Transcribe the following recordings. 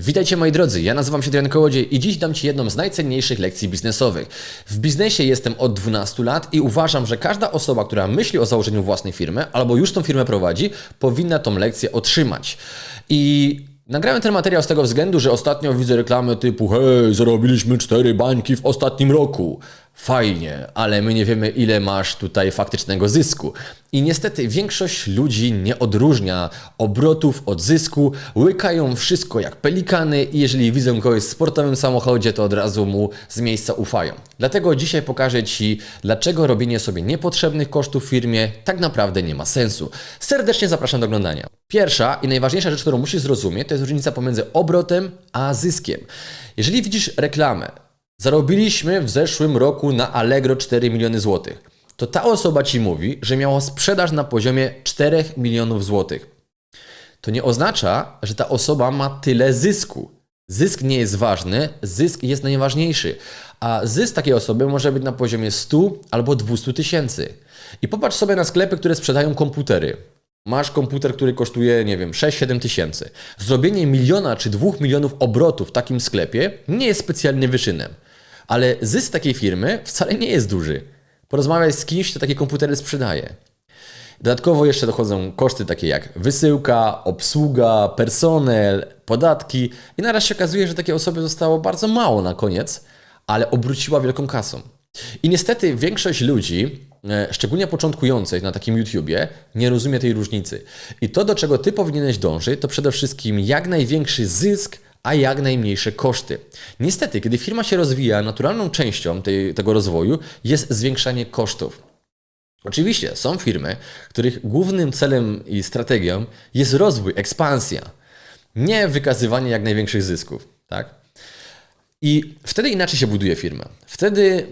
Witajcie moi drodzy, ja nazywam się Adrian Kołodziej i dziś dam Ci jedną z najcenniejszych lekcji biznesowych. W biznesie jestem od 12 lat i uważam, że każda osoba, która myśli o założeniu własnej firmy albo już tą firmę prowadzi, powinna tą lekcję otrzymać. I Nagrałem ten materiał z tego względu, że ostatnio widzę reklamy typu hej, zarobiliśmy cztery bańki w ostatnim roku. Fajnie, ale my nie wiemy ile masz tutaj faktycznego zysku. I niestety większość ludzi nie odróżnia obrotów od zysku, łykają wszystko jak pelikany i jeżeli widzą kogoś w sportowym samochodzie, to od razu mu z miejsca ufają. Dlatego dzisiaj pokażę Ci, dlaczego robienie sobie niepotrzebnych kosztów w firmie tak naprawdę nie ma sensu. Serdecznie zapraszam do oglądania. Pierwsza i najważniejsza rzecz, którą musisz zrozumieć, to jest różnica pomiędzy obrotem a zyskiem. Jeżeli widzisz reklamę, zarobiliśmy w zeszłym roku na Allegro 4 miliony złotych, to ta osoba Ci mówi, że miała sprzedaż na poziomie 4 milionów złotych. To nie oznacza, że ta osoba ma tyle zysku. Zysk nie jest ważny, zysk jest najważniejszy. A zysk takiej osoby może być na poziomie 100 albo 200 tysięcy. I popatrz sobie na sklepy, które sprzedają komputery. Masz komputer, który kosztuje, nie wiem, 6-7 tysięcy. Zrobienie miliona czy dwóch milionów obrotów w takim sklepie nie jest specjalnie wyczynem. Ale zysk takiej firmy wcale nie jest duży. Porozmawiaj z kimś, kto takie komputery sprzedaje. Dodatkowo jeszcze dochodzą koszty takie jak wysyłka, obsługa, personel, podatki i naraz się okazuje, że takiej osoby zostało bardzo mało na koniec, ale obróciła wielką kasą. I niestety większość ludzi, szczególnie początkujących na takim YouTubie, nie rozumie tej różnicy. I to, do czego ty powinieneś dążyć, to przede wszystkim jak największy zysk, a jak najmniejsze koszty. Niestety, kiedy firma się rozwija, naturalną częścią tej, tego rozwoju jest zwiększanie kosztów. Oczywiście są firmy, których głównym celem i strategią jest rozwój, ekspansja, nie wykazywanie jak największych zysków. Tak? I wtedy inaczej się buduje firmę. Wtedy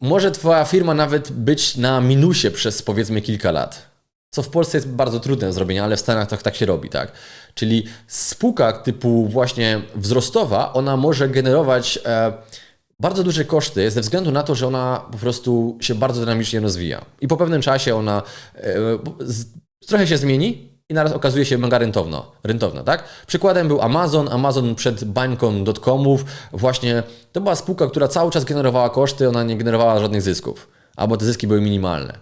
może Twoja firma nawet być na minusie przez powiedzmy kilka lat. Co w Polsce jest bardzo trudne do zrobienia, ale w Stanach tak, tak się robi, tak? Czyli spółka typu właśnie wzrostowa, ona może generować e, bardzo duże koszty ze względu na to, że ona po prostu się bardzo dynamicznie rozwija. I po pewnym czasie ona e, z, trochę się zmieni i naraz okazuje się mega rentowno, rentowna, tak? Przykładem był Amazon. Amazon przed bańką dotcomów właśnie to była spółka, która cały czas generowała koszty, ona nie generowała żadnych zysków, albo te zyski były minimalne.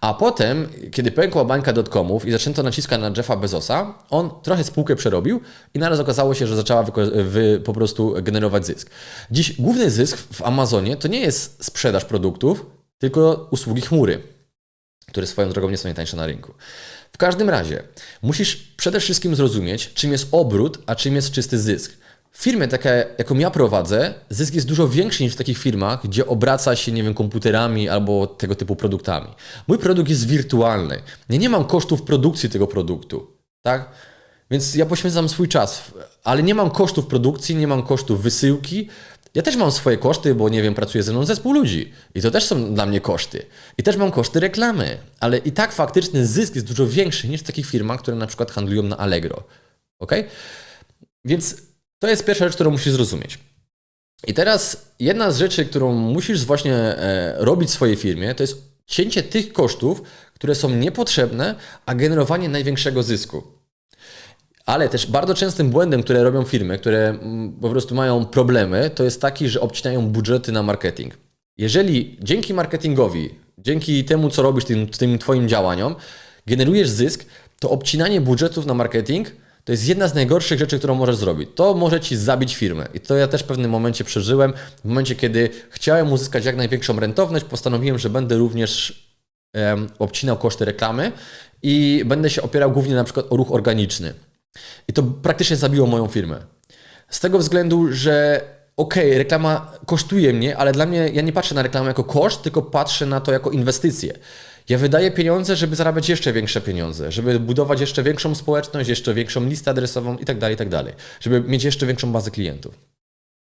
A potem, kiedy pękła bańka dotcomów i zaczęto naciskać na Jeffa Bezosa, on trochę spółkę przerobił i naraz okazało się, że zaczęła po prostu generować zysk. Dziś główny zysk w Amazonie to nie jest sprzedaż produktów, tylko usługi chmury, które swoją drogą nie są najtańsze na rynku. W każdym razie, musisz przede wszystkim zrozumieć, czym jest obrót, a czym jest czysty zysk. W firmie, jaką ja prowadzę, zysk jest dużo większy niż w takich firmach, gdzie obraca się, nie wiem, komputerami albo tego typu produktami. Mój produkt jest wirtualny. Ja nie mam kosztów produkcji tego produktu, tak? Więc ja poświęcam swój czas, ale nie mam kosztów produkcji, nie mam kosztów wysyłki. Ja też mam swoje koszty, bo nie wiem, pracuje ze mną zespół ludzi i to też są dla mnie koszty. I też mam koszty reklamy, ale i tak faktyczny zysk jest dużo większy niż w takich firmach, które na przykład handlują na Allegro. Ok? Więc to jest pierwsza rzecz, którą musisz zrozumieć. I teraz jedna z rzeczy, którą musisz właśnie e, robić w swojej firmie, to jest cięcie tych kosztów, które są niepotrzebne, a generowanie największego zysku. Ale też bardzo częstym błędem, które robią firmy, które mm, po prostu mają problemy, to jest taki, że obcinają budżety na marketing. Jeżeli dzięki marketingowi, dzięki temu, co robisz, tym, tym Twoim działaniom, generujesz zysk, to obcinanie budżetów na marketing to jest jedna z najgorszych rzeczy, którą możesz zrobić. To może ci zabić firmę. I to ja też w pewnym momencie przeżyłem. W momencie, kiedy chciałem uzyskać jak największą rentowność, postanowiłem, że będę również um, obcinał koszty reklamy i będę się opierał głównie na przykład o ruch organiczny. I to praktycznie zabiło moją firmę. Z tego względu, że okej, okay, reklama kosztuje mnie, ale dla mnie ja nie patrzę na reklamę jako koszt, tylko patrzę na to jako inwestycję. Ja wydaję pieniądze, żeby zarabiać jeszcze większe pieniądze, żeby budować jeszcze większą społeczność, jeszcze większą listę adresową itd., tak itd., tak żeby mieć jeszcze większą bazę klientów.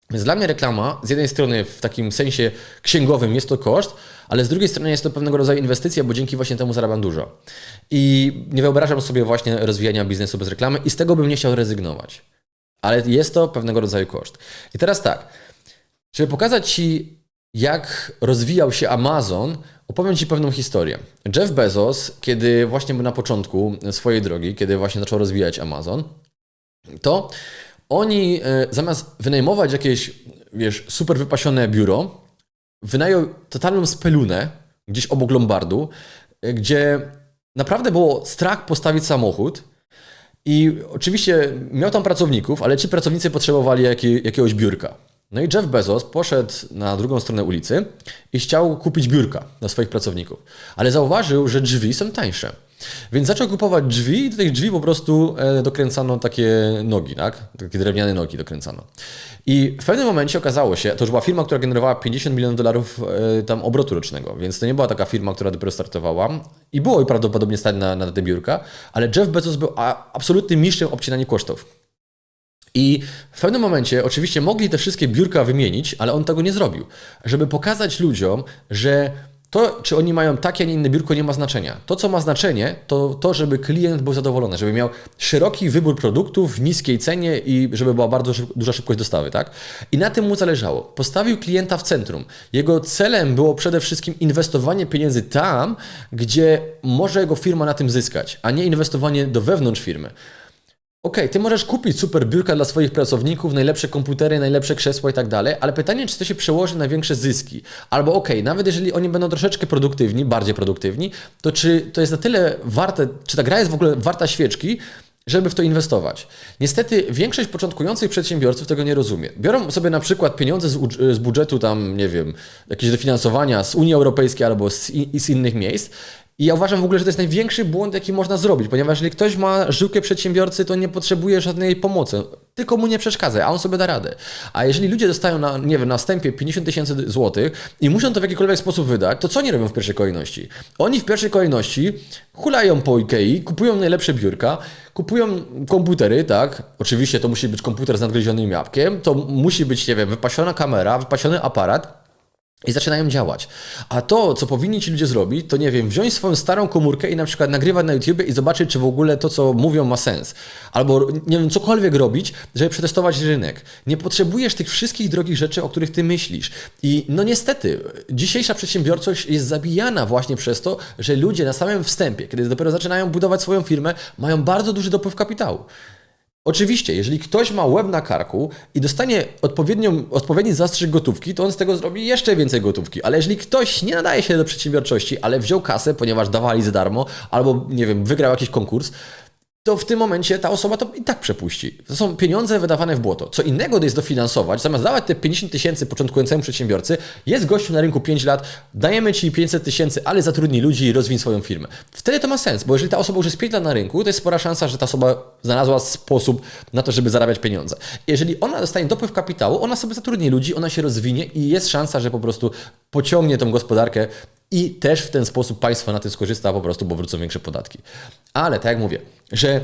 Więc dla mnie reklama z jednej strony w takim sensie księgowym jest to koszt, ale z drugiej strony jest to pewnego rodzaju inwestycja, bo dzięki właśnie temu zarabiam dużo. I nie wyobrażam sobie właśnie rozwijania biznesu bez reklamy i z tego bym nie chciał rezygnować. Ale jest to pewnego rodzaju koszt. I teraz tak, żeby pokazać Ci, jak rozwijał się Amazon, opowiem Ci pewną historię. Jeff Bezos, kiedy właśnie był na początku swojej drogi, kiedy właśnie zaczął rozwijać Amazon, to Oni e, zamiast wynajmować jakieś, wiesz, super wypasione biuro, wynajął totalną spelunę gdzieś obok Lombardu, e, gdzie naprawdę było strach postawić samochód i oczywiście miał tam pracowników, ale ci pracownicy potrzebowali jakie, jakiegoś biurka. No i Jeff Bezos poszedł na drugą stronę ulicy i chciał kupić biurka dla swoich pracowników, ale zauważył, że drzwi są tańsze. Więc zaczął kupować drzwi i do tych drzwi po prostu e, dokręcano takie nogi, tak? Takie drewniane nogi dokręcano. I w pewnym momencie okazało się, to już była firma, która generowała 50 milionów dolarów e, tam obrotu rocznego, więc to nie była taka firma, która dopiero startowała i było jej prawdopodobnie stać na, na te biurka, ale Jeff Bezos był absolutnym mistrzem obcinania kosztów. I w pewnym momencie oczywiście mogli te wszystkie biurka wymienić, ale on tego nie zrobił. Żeby pokazać ludziom, że to, czy oni mają takie, a nie inne biurko, nie ma znaczenia. To, co ma znaczenie, to to, żeby klient był zadowolony, żeby miał szeroki wybór produktów w niskiej cenie i żeby była bardzo szyb duża szybkość dostawy, tak? I na tym mu zależało. Postawił klienta w centrum. Jego celem było przede wszystkim inwestowanie pieniędzy tam, gdzie może jego firma na tym zyskać, a nie inwestowanie do wewnątrz firmy. OK, ty możesz kupić super biurka dla swoich pracowników, najlepsze komputery, najlepsze krzesła i tak dalej, ale pytanie, czy to się przełoży na większe zyski? Albo OK, nawet jeżeli oni będą troszeczkę produktywni, bardziej produktywni, to czy to jest na tyle warte, czy ta gra jest w ogóle warta świeczki, żeby w to inwestować. Niestety większość początkujących przedsiębiorców tego nie rozumie. Biorą sobie na przykład pieniądze z, z budżetu tam, nie wiem, jakieś dofinansowania z Unii Europejskiej albo z, i, z innych miejsc i ja uważam w ogóle, że to jest największy błąd, jaki można zrobić, ponieważ jeżeli ktoś ma żyłkę przedsiębiorcy, to nie potrzebuje żadnej pomocy, tylko mu nie przeszkadza, a on sobie da radę. A jeżeli ludzie dostają na, nie wiem, na wstępie 50 tysięcy złotych i muszą to w jakikolwiek sposób wydać, to co oni robią w pierwszej kolejności? Oni w pierwszej kolejności hulają po Ikei, kupują najlepsze biurka, kupują komputery, tak? Oczywiście to musi być komputer z nadgryzionym jabłkiem, to musi być, nie wiem, wypasiona kamera, wypasiony aparat, i zaczynają działać. A to, co powinni ci ludzie zrobić, to nie wiem, wziąć swoją starą komórkę i na przykład nagrywać na YouTube i zobaczyć, czy w ogóle to, co mówią, ma sens. Albo, nie wiem, cokolwiek robić, żeby przetestować rynek. Nie potrzebujesz tych wszystkich drogich rzeczy, o których ty myślisz. I no niestety, dzisiejsza przedsiębiorczość jest zabijana właśnie przez to, że ludzie na samym wstępie, kiedy dopiero zaczynają budować swoją firmę, mają bardzo duży dopływ kapitału. Oczywiście, jeżeli ktoś ma łeb na karku i dostanie odpowiednią, odpowiedni zastrzyk gotówki, to on z tego zrobi jeszcze więcej gotówki. Ale jeżeli ktoś nie nadaje się do przedsiębiorczości, ale wziął kasę, ponieważ dawali za darmo, albo nie wiem, wygrał jakiś konkurs, to w tym momencie ta osoba to i tak przepuści. To są pieniądze wydawane w błoto. Co innego jest dofinansować, zamiast dawać te 50 tysięcy początkującemu przedsiębiorcy, jest gościu na rynku 5 lat, dajemy Ci 500 tysięcy, ale zatrudnij ludzi i rozwin swoją firmę. Wtedy to ma sens, bo jeżeli ta osoba już jest 5 lat na rynku, to jest spora szansa, że ta osoba znalazła sposób na to, żeby zarabiać pieniądze. Jeżeli ona dostanie dopływ kapitału, ona sobie zatrudni ludzi, ona się rozwinie i jest szansa, że po prostu pociągnie tą gospodarkę i też w ten sposób państwo na tym skorzysta po prostu, bo wrócą większe podatki. Ale tak jak mówię, że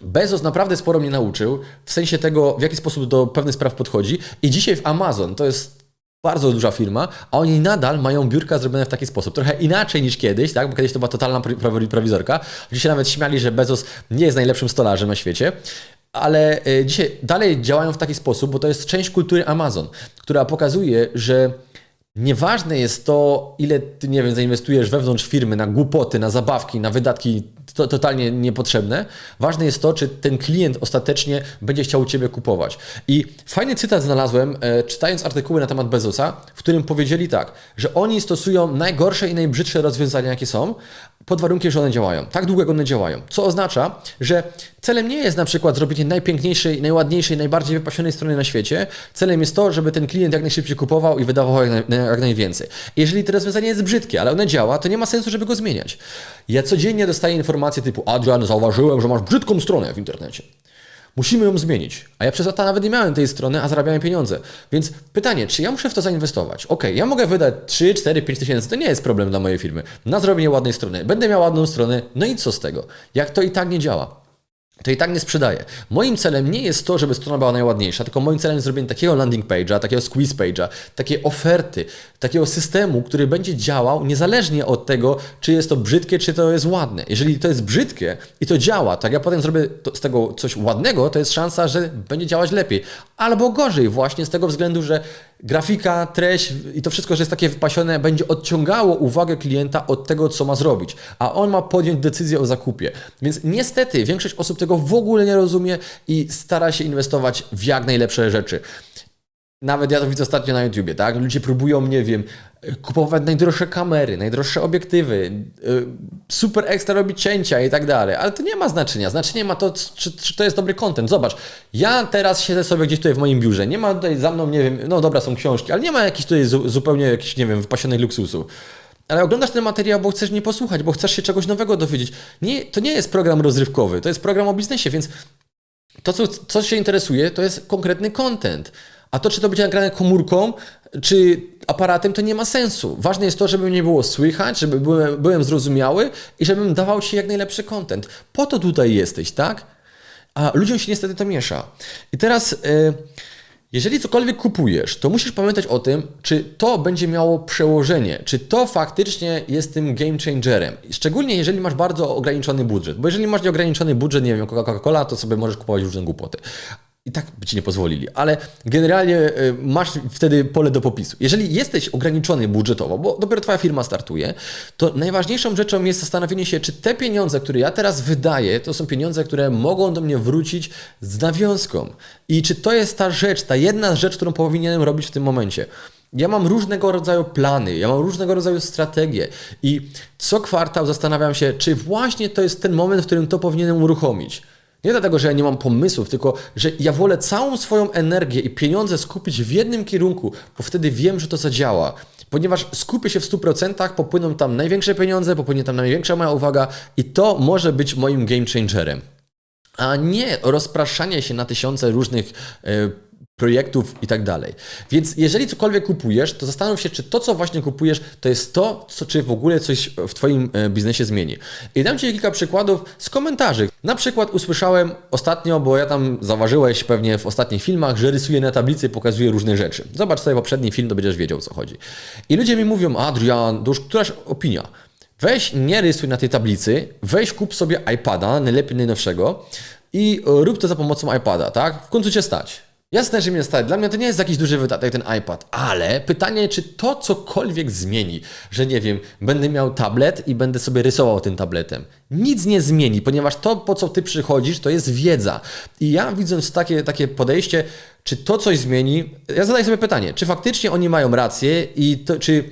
Bezos naprawdę sporo mnie nauczył w sensie tego, w jaki sposób do pewnych spraw podchodzi. I dzisiaj w Amazon to jest bardzo duża firma, a oni nadal mają biurka zrobione w taki sposób. Trochę inaczej niż kiedyś, tak? bo kiedyś to była totalna prowizorka. Dzisiaj nawet śmiali, że Bezos nie jest najlepszym stolarzem na świecie. Ale e, dzisiaj dalej działają w taki sposób, bo to jest część kultury Amazon, która pokazuje, że Nieważne jest to, ile ty, nie wiem, zainwestujesz wewnątrz firmy na głupoty, na zabawki, na wydatki to, totalnie niepotrzebne. Ważne jest to, czy ten klient ostatecznie będzie chciał u Ciebie kupować. I fajny cytat znalazłem, e, czytając artykuły na temat Bezosa, w którym powiedzieli tak, że oni stosują najgorsze i najbrzydsze rozwiązania, jakie są, pod warunkiem, że one działają. Tak długo, jak one działają. Co oznacza, że celem nie jest na przykład zrobienie najpiękniejszej, najładniejszej, najbardziej wypasionej strony na świecie. Celem jest to, żeby ten klient jak najszybciej kupował i wydawał jak, naj, jak najwięcej. Jeżeli to rozwiązanie jest brzydkie, ale ono działa, to nie ma sensu, żeby go zmieniać. Ja codziennie dostaję informacje typu Adrian, zauważyłem, że masz brzydką stronę w internecie. Musimy ją zmienić. A ja przez lata nawet nie miałem tej strony, a zarabiałem pieniądze. Więc pytanie, czy ja muszę w to zainwestować? Ok, ja mogę wydać 3, 4, 5 tysięcy, to nie jest problem dla mojej firmy. Na zrobienie ładnej strony. Będę miał ładną stronę, no i co z tego? Jak to i tak nie działa? To i tak nie sprzedaję. Moim celem nie jest to, żeby strona była najładniejsza, tylko moim celem jest zrobienie takiego landing page'a, takiego squeeze page'a, takiej oferty, takiego systemu, który będzie działał niezależnie od tego, czy jest to brzydkie, czy to jest ładne. Jeżeli to jest brzydkie i to działa, tak ja potem zrobię z tego coś ładnego, to jest szansa, że będzie działać lepiej. Albo gorzej, właśnie z tego względu, że grafika, treść i to wszystko, że jest takie wypasione, będzie odciągało uwagę klienta od tego, co ma zrobić, a on ma podjąć decyzję o zakupie. Więc niestety większość osób tego w ogóle nie rozumie i stara się inwestować w jak najlepsze rzeczy. Nawet ja to widzę ostatnio na YouTubie, tak? Ludzie próbują, nie wiem, kupować najdroższe kamery, najdroższe obiektywy, y, super ekstra robić cięcia i tak dalej, ale to nie ma znaczenia. Znaczenie ma to, czy, czy to jest dobry content. Zobacz, ja teraz siedzę sobie gdzieś tutaj w moim biurze, nie ma tutaj za mną, nie wiem, no dobra, są książki, ale nie ma jakichś tutaj zu, zupełnie jakichś, nie wiem, wypasionej luksusu. Ale oglądasz ten materiał, bo chcesz nie posłuchać, bo chcesz się czegoś nowego dowiedzieć. Nie, to nie jest program rozrywkowy, to jest program o biznesie, więc to, co, co się interesuje, to jest konkretny content. A to, czy to będzie nagrane komórką, czy aparatem, to nie ma sensu. Ważne jest to, żeby mnie było słychać, żeby byłem, byłem zrozumiały i żebym dawał Ci jak najlepszy content. Po to tutaj jesteś, tak? A ludziom się niestety to miesza. I teraz, y, jeżeli cokolwiek kupujesz, to musisz pamiętać o tym, czy to będzie miało przełożenie, czy to faktycznie jest tym game changerem. Szczególnie jeżeli masz bardzo ograniczony budżet. Bo jeżeli masz nieograniczony budżet, nie wiem, Coca-Cola, to sobie możesz kupować różne głupoty i tak by ci nie pozwolili, ale generalnie y, masz wtedy pole do popisu. Jeżeli jesteś ograniczony budżetowo, bo dopiero twoja firma startuje, to najważniejszą rzeczą jest zastanowienie się, czy te pieniądze, które ja teraz wydaję, to są pieniądze, które mogą do mnie wrócić z nawiązką. I czy to jest ta rzecz, ta jedna rzecz, którą powinienem robić w tym momencie. Ja mam różnego rodzaju plany, ja mam różnego rodzaju strategie i co kwartał zastanawiam się, czy właśnie to jest ten moment, w którym to powinienem uruchomić. Nie dlatego, że ja nie mam pomysłów, tylko że ja wolę całą swoją energię i pieniądze skupić w jednym kierunku, bo wtedy wiem, że to zadziała. Ponieważ skupię się w 100%, popłyną tam największe pieniądze, popłynie tam największa moja uwaga i to może być moim game changerem. A nie rozpraszanie się na tysiące różnych y, projektów i tak dalej. Więc jeżeli cokolwiek kupujesz, to zastanów się, czy to, co właśnie kupujesz, to jest to, co, czy w ogóle coś w Twoim e, biznesie zmieni. I dam Ci kilka przykładów z komentarzy. Na przykład usłyszałem ostatnio, bo ja tam zauważyłeś pewnie w ostatnich filmach, że rysuję na tablicy i pokazuję różne rzeczy. Zobacz sobie poprzedni film, to będziesz wiedział, o co chodzi. I ludzie mi mówią, Adrian, to już któraś opinia. Weź, nie rysuj na tej tablicy, weź kup sobie iPada, najlepiej najnowszego i rób to za pomocą iPada, tak? W końcu Cię stać. Jasne, że mnie stać. Dla mnie to nie jest jakiś duży wydatek ten iPad, ale pytanie, czy to cokolwiek zmieni, że nie wiem, będę miał tablet i będę sobie rysował tym tabletem. Nic nie zmieni, ponieważ to, po co ty przychodzisz, to jest wiedza. I ja widząc takie, takie podejście, czy to coś zmieni, ja zadaję sobie pytanie, czy faktycznie oni mają rację i to, czy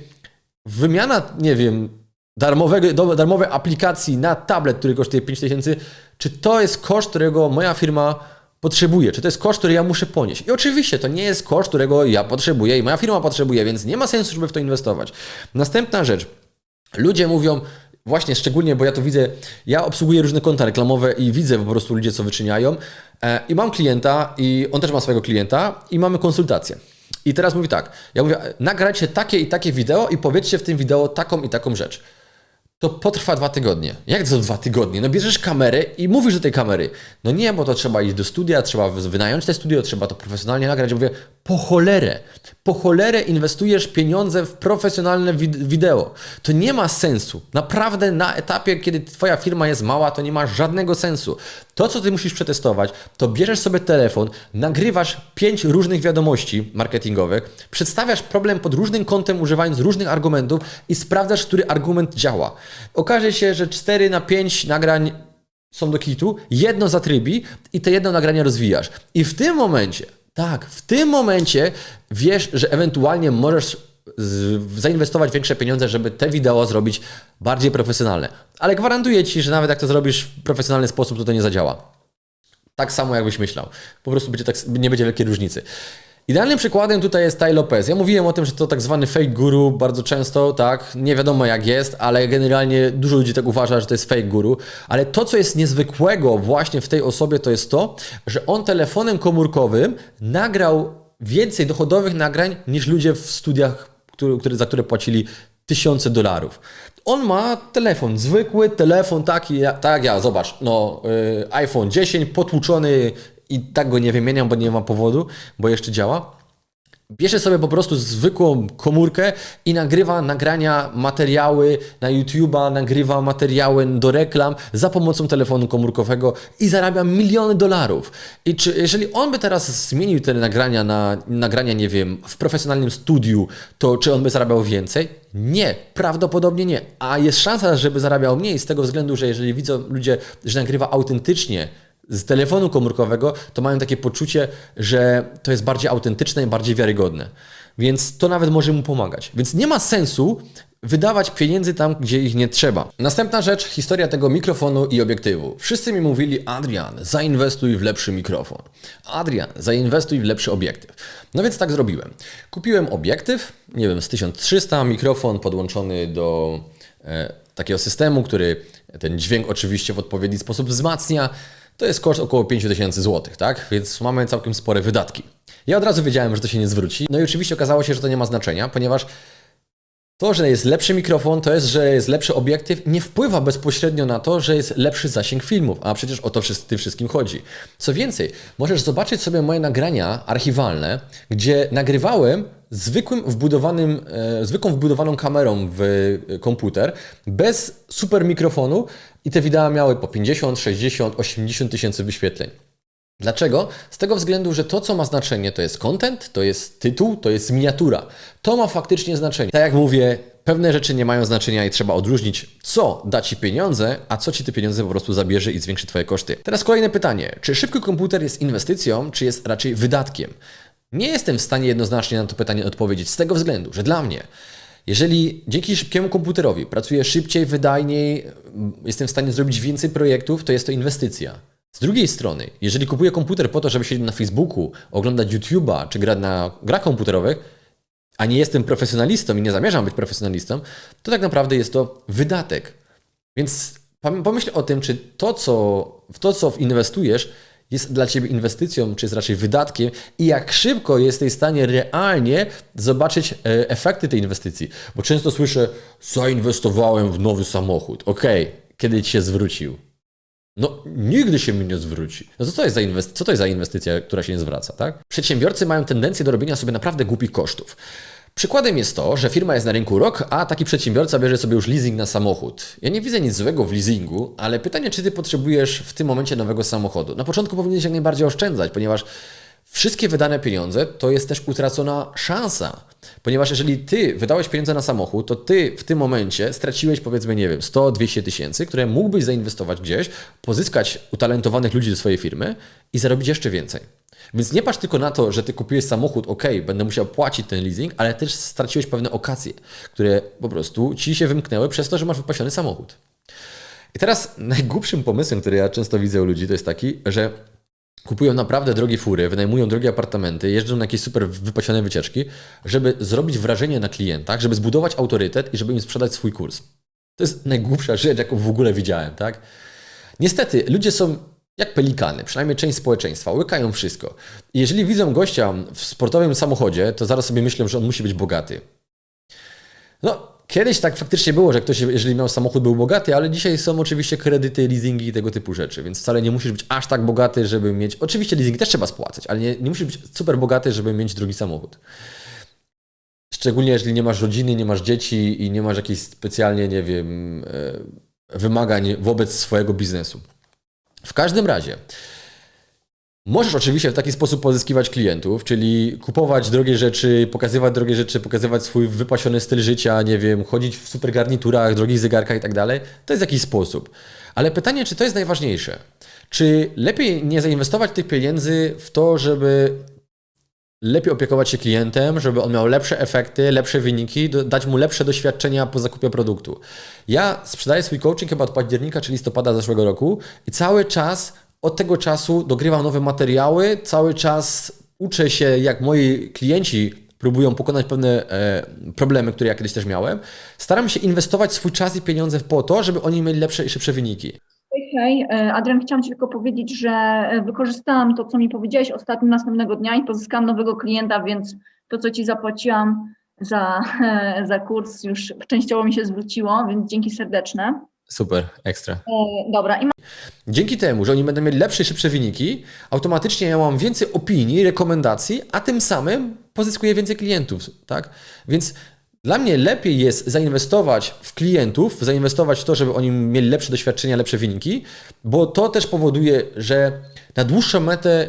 wymiana, nie wiem, darmowego, darmowej aplikacji na tablet, który kosztuje 5000, czy to jest koszt, którego moja firma potrzebuję, czy to jest koszt, który ja muszę ponieść. I oczywiście to nie jest koszt, którego ja potrzebuję i moja firma potrzebuje, więc nie ma sensu, żeby w to inwestować. Następna rzecz. Ludzie mówią, właśnie szczególnie, bo ja to widzę, ja obsługuję różne konta reklamowe i widzę po prostu ludzie, co wyczyniają. E, I mam klienta, i on też ma swojego klienta, i mamy konsultację. I teraz mówi tak, ja mówię, nagrajcie takie i takie wideo i powiedzcie w tym wideo taką i taką rzecz to potrwa dwa tygodnie. Jak to dwa tygodnie? No bierzesz kamerę i mówisz do tej kamery. No nie, bo to trzeba iść do studia, trzeba wynająć te studio, trzeba to profesjonalnie nagrać. Mówię, po cholerę, po cholerę inwestujesz pieniądze w profesjonalne wideo. To nie ma sensu. Naprawdę na etapie, kiedy twoja firma jest mała, to nie ma żadnego sensu. To, co ty musisz przetestować, to bierzesz sobie telefon, nagrywasz pięć różnych wiadomości marketingowych, przedstawiasz problem pod różnym kątem, używając różnych argumentów i sprawdzasz, który argument działa. Okaże się, że 4 na 5 nagrań są do kitu, jedno zatrybi i te jedno nagranie rozwijasz. I w tym momencie, tak, w tym momencie wiesz, że ewentualnie możesz zainwestować większe pieniądze, żeby te wideo zrobić bardziej profesjonalne. Ale gwarantuję Ci, że nawet jak to zrobisz w profesjonalny sposób, to to nie zadziała. Tak samo jakbyś myślał. Po prostu będzie tak, nie będzie wielkiej różnicy. Idealnym przykładem tutaj jest Ty Lopez. Ja mówiłem o tym, że to tak zwany fake guru bardzo często, tak, nie wiadomo jak jest, ale generalnie dużo ludzi tak uważa, że to jest fake guru. Ale to, co jest niezwykłego właśnie w tej osobie, to jest to, że on telefonem komórkowym nagrał więcej dochodowych nagrań niż ludzie w studiach, który, który, za które płacili tysiące dolarów. On ma telefon, zwykły telefon, taki tak ja, zobacz, no, y, iPhone 10, potłuczony i tak go nie wymieniam, bo nie ma powodu, bo jeszcze działa. bierze sobie po prostu zwykłą komórkę i nagrywa nagrania, materiały na YouTube'a, nagrywa materiały do reklam za pomocą telefonu komórkowego i zarabia miliony dolarów. I czy jeżeli on by teraz zmienił te nagrania na nagrania, nie wiem, w profesjonalnym studiu, to czy on by zarabiał więcej? Nie, prawdopodobnie nie. A jest szansa, żeby zarabiał mniej z tego względu, że jeżeli widzą ludzie, że nagrywa autentycznie z telefonu komórkowego, to mają takie poczucie, że to jest bardziej autentyczne i bardziej wiarygodne. Więc to nawet może mu pomagać. Więc nie ma sensu wydawać pieniędzy tam, gdzie ich nie trzeba. Następna rzecz, historia tego mikrofonu i obiektywu. Wszyscy mi mówili, Adrian, zainwestuj w lepszy mikrofon. Adrian, zainwestuj w lepszy obiektyw. No więc tak zrobiłem. Kupiłem obiektyw, nie wiem, z 1300, mikrofon podłączony do e, takiego systemu, który ten dźwięk oczywiście w odpowiedni sposób wzmacnia. To jest koszt około 5000 zł, tak? Więc mamy całkiem spore wydatki. Ja od razu wiedziałem, że to się nie zwróci. No i oczywiście okazało się, że to nie ma znaczenia, ponieważ to, że jest lepszy mikrofon, to jest, że jest lepszy obiektyw, nie wpływa bezpośrednio na to, że jest lepszy zasięg filmów, a przecież o to tym wszystkim chodzi. Co więcej, możesz zobaczyć sobie moje nagrania archiwalne, gdzie nagrywałem zwykłym wbudowanym, e, zwykłą wbudowaną kamerą w e, komputer, bez super mikrofonu i te wideo miały po 50, 60, 80 tysięcy wyświetleń. Dlaczego? Z tego względu, że to, co ma znaczenie, to jest content, to jest tytuł, to jest miniatura. To ma faktycznie znaczenie. Tak jak mówię, pewne rzeczy nie mają znaczenia i trzeba odróżnić, co da Ci pieniądze, a co Ci te pieniądze po prostu zabierze i zwiększy Twoje koszty. Teraz kolejne pytanie. Czy szybki komputer jest inwestycją, czy jest raczej wydatkiem? Nie jestem w stanie jednoznacznie na to pytanie odpowiedzieć z tego względu, że dla mnie jeżeli dzięki szybkiemu komputerowi pracuję szybciej, wydajniej, jestem w stanie zrobić więcej projektów, to jest to inwestycja. Z drugiej strony, jeżeli kupuję komputer po to, żeby siedzieć na Facebooku, oglądać YouTube'a czy grać na grach komputerowych, a nie jestem profesjonalistą i nie zamierzam być profesjonalistą, to tak naprawdę jest to wydatek. Więc pom- pomyśl o tym, czy to, co, w to, co inwestujesz, jest dla Ciebie inwestycją, czy jest raczej wydatkiem i jak szybko jesteś w stanie realnie zobaczyć e, efekty tej inwestycji. Bo często słyszę, zainwestowałem w nowy samochód. Okej, kiedy Ci się zwrócił? No, nigdy się mi nie zwróci. No to co, jest za inwest- co to jest za inwestycja, która się nie zwraca, tak? Przedsiębiorcy mają tendencję do robienia sobie naprawdę głupich kosztów. Przykładem jest to, że firma jest na rynku rok, a taki przedsiębiorca bierze sobie już leasing na samochód. Ja nie widzę nic złego w leasingu, ale pytanie, czy ty potrzebujesz w tym momencie nowego samochodu? Na początku powinieneś jak najbardziej oszczędzać, ponieważ wszystkie wydane pieniądze to jest też utracona szansa. Ponieważ jeżeli ty wydałeś pieniądze na samochód, to ty w tym momencie straciłeś powiedzmy, nie wiem, 100-200 tysięcy, które mógłbyś zainwestować gdzieś, pozyskać utalentowanych ludzi do swojej firmy i zarobić jeszcze więcej. Więc nie patrz tylko na to, że ty kupiłeś samochód, ok, będę musiał płacić ten leasing, ale też straciłeś pewne okazje, które po prostu ci się wymknęły przez to, że masz wypasiony samochód. I teraz najgłupszym pomysłem, który ja często widzę u ludzi, to jest taki, że kupują naprawdę drogie fury, wynajmują drogie apartamenty, jeżdżą na jakieś super wypasione wycieczki, żeby zrobić wrażenie na klientach, żeby zbudować autorytet i żeby im sprzedać swój kurs. To jest najgłupsza rzecz, jaką w ogóle widziałem, tak? Niestety, ludzie są jak pelikany, przynajmniej część społeczeństwa, łykają wszystko. I jeżeli widzą gościa w sportowym samochodzie, to zaraz sobie myślą, że on musi być bogaty. No, kiedyś tak faktycznie było, że ktoś, jeżeli miał samochód, był bogaty, ale dzisiaj są oczywiście kredyty, leasingi i tego typu rzeczy, więc wcale nie musisz być aż tak bogaty, żeby mieć. Oczywiście leasingi też trzeba spłacać, ale nie, nie musisz być super bogaty, żeby mieć drugi samochód. Szczególnie jeżeli nie masz rodziny, nie masz dzieci i nie masz jakichś specjalnie, nie wiem, e, wymagań wobec swojego biznesu. W każdym razie, możesz oczywiście w taki sposób pozyskiwać klientów, czyli kupować drogie rzeczy, pokazywać drogie rzeczy, pokazywać swój wypasiony styl życia, nie wiem, chodzić w super garniturach, drogich zegarkach i tak dalej. To jest jakiś sposób. Ale pytanie, czy to jest najważniejsze? Czy lepiej nie zainwestować tych pieniędzy w to, żeby lepiej opiekować się klientem, żeby on miał lepsze efekty, lepsze wyniki, dać mu lepsze doświadczenia po zakupie produktu. Ja sprzedaję swój coaching chyba od października czy listopada zeszłego roku i cały czas od tego czasu dogrywam nowe materiały, cały czas uczę się, jak moi klienci próbują pokonać pewne e, problemy, które ja kiedyś też miałem. Staram się inwestować swój czas i pieniądze po to, żeby oni mieli lepsze i szybsze wyniki. Hej, e, Adrian, chciałam Ci tylko powiedzieć, że e, wykorzystałam to, co mi powiedziałeś ostatnim następnego dnia i pozyskałam nowego klienta, więc to, co Ci zapłaciłam za, za kurs już częściowo mi się zwróciło, więc dzięki serdeczne. Super, ekstra. E, Dobra, i Dzięki temu, że oni będą mieli lepsze i szybsze wyniki, automatycznie ja mam więcej opinii, rekomendacji, a tym samym pozyskuje więcej klientów, tak? Więc dla mnie lepiej jest zainwestować w klientów, zainwestować w to, żeby oni mieli lepsze doświadczenia, lepsze wyniki, bo to też powoduje, że na dłuższą metę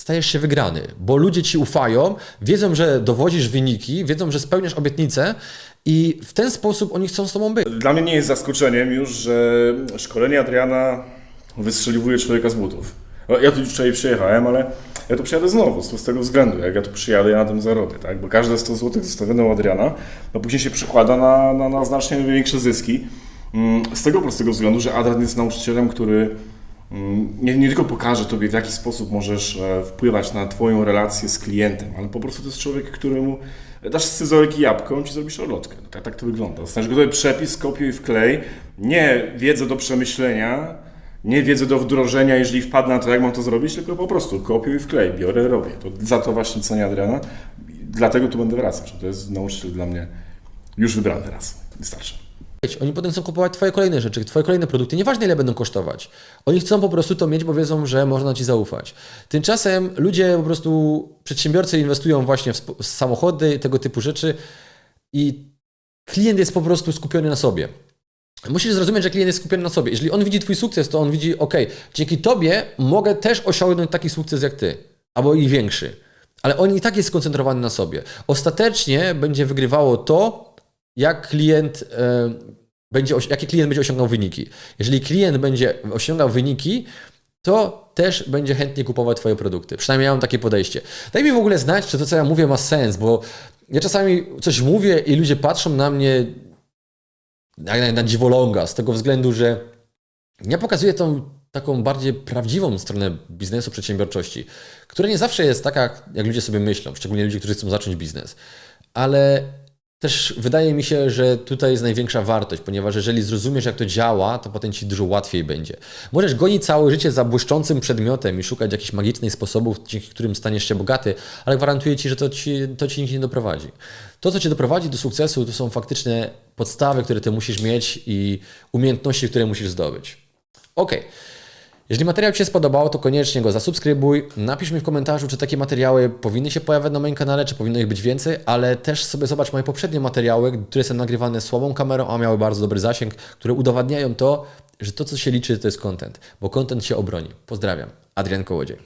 stajesz się wygrany, bo ludzie ci ufają, wiedzą, że dowodzisz wyniki, wiedzą, że spełniasz obietnice i w ten sposób oni chcą z tobą być. Dla mnie nie jest zaskoczeniem już, że szkolenie Adriana wystrzeliwuje człowieka z butów. Ja tu już wczoraj przyjechałem, ale ja tu przyjadę znowu z tego względu. Jak ja tu przyjadę, ja na tym zarobię, tak? Bo każde 100 zł zostawione u Adriana, no później się przekłada na, na, na znacznie większe zyski. Mm, Z tego prostego względu, że Adrian jest nauczycielem, który nie, nie tylko pokaże Tobie, w jaki sposób możesz e, wpływać na Twoją relację z klientem, ale po prostu to jest człowiek, któremu dasz scyzoryk i jabłko, on Ci zrobi szarlotkę. No, tak, tak to wygląda. Znaczy gotowy przepis, kopiuj w klej, nie wiedzę do przemyślenia, nie wiedzę do wdrożenia, jeżeli wpadnę na to, jak mam to zrobić, tylko po prostu kopiuj w klej, biorę, robię. To za to właśnie cenię Adriana. Dlatego tu będę wracać. To jest nauczyciel dla mnie już wybrany raz. Wystarczy. Oni potem chcą kupować Twoje kolejne rzeczy, Twoje kolejne produkty, nieważne ile będą kosztować. Oni chcą po prostu to mieć, bo wiedzą, że można Ci zaufać. Tymczasem ludzie po prostu, przedsiębiorcy inwestują właśnie w samochody, tego typu rzeczy i klient jest po prostu skupiony na sobie. Musisz zrozumieć, że klient jest skupiony na sobie. Jeżeli on widzi Twój sukces, to on widzi, ok, dzięki Tobie mogę też osiągnąć taki sukces jak Ty, albo i większy. Ale on i tak jest skoncentrowany na sobie. Ostatecznie będzie wygrywało to, jak klient, e, będzie, jakie klient będzie osiągał wyniki. Jeżeli klient będzie osiągał wyniki, to też będzie chętnie kupować Twoje produkty. Przynajmniej ja mam takie podejście. Daj mi w ogóle znać, czy to, co ja mówię, ma sens, bo ja czasami coś mówię i ludzie patrzą na mnie jak na, na dziwoląga, z tego względu, że ja pokazuję tą taką bardziej prawdziwą stronę biznesu, przedsiębiorczości, która nie zawsze jest taka, jak ludzie sobie myślą, szczególnie ludzie, którzy chcą zacząć biznes. Ale też wydaje mi się, że tutaj jest największa wartość, ponieważ jeżeli zrozumiesz, jak to działa, to potem ci dużo łatwiej będzie. Możesz gonić całe życie za błyszczącym przedmiotem i szukać jakichś magicznych sposobów, dzięki którym staniesz się bogaty, ale gwarantuję ci, że to ci, to ci nigdzie nie doprowadzi. To, co cię doprowadzi do sukcesu, to są faktyczne podstawy, które ty musisz mieć i umiejętności, które musisz zdobyć. Okej. Jeżeli materiał Ci się spodobał, to koniecznie go zasubskrybuj. Napisz mi w komentarzu, czy takie materiały powinny się pojawiać na moim kanale, czy powinno ich być więcej, ale też sobie zobacz moje poprzednie materiały, które są nagrywane słabą kamerą, a miały bardzo dobry zasięg, które udowadniają to, że to, co się liczy, to jest content, bo content się obroni. Pozdrawiam. Adrian Kołodziej.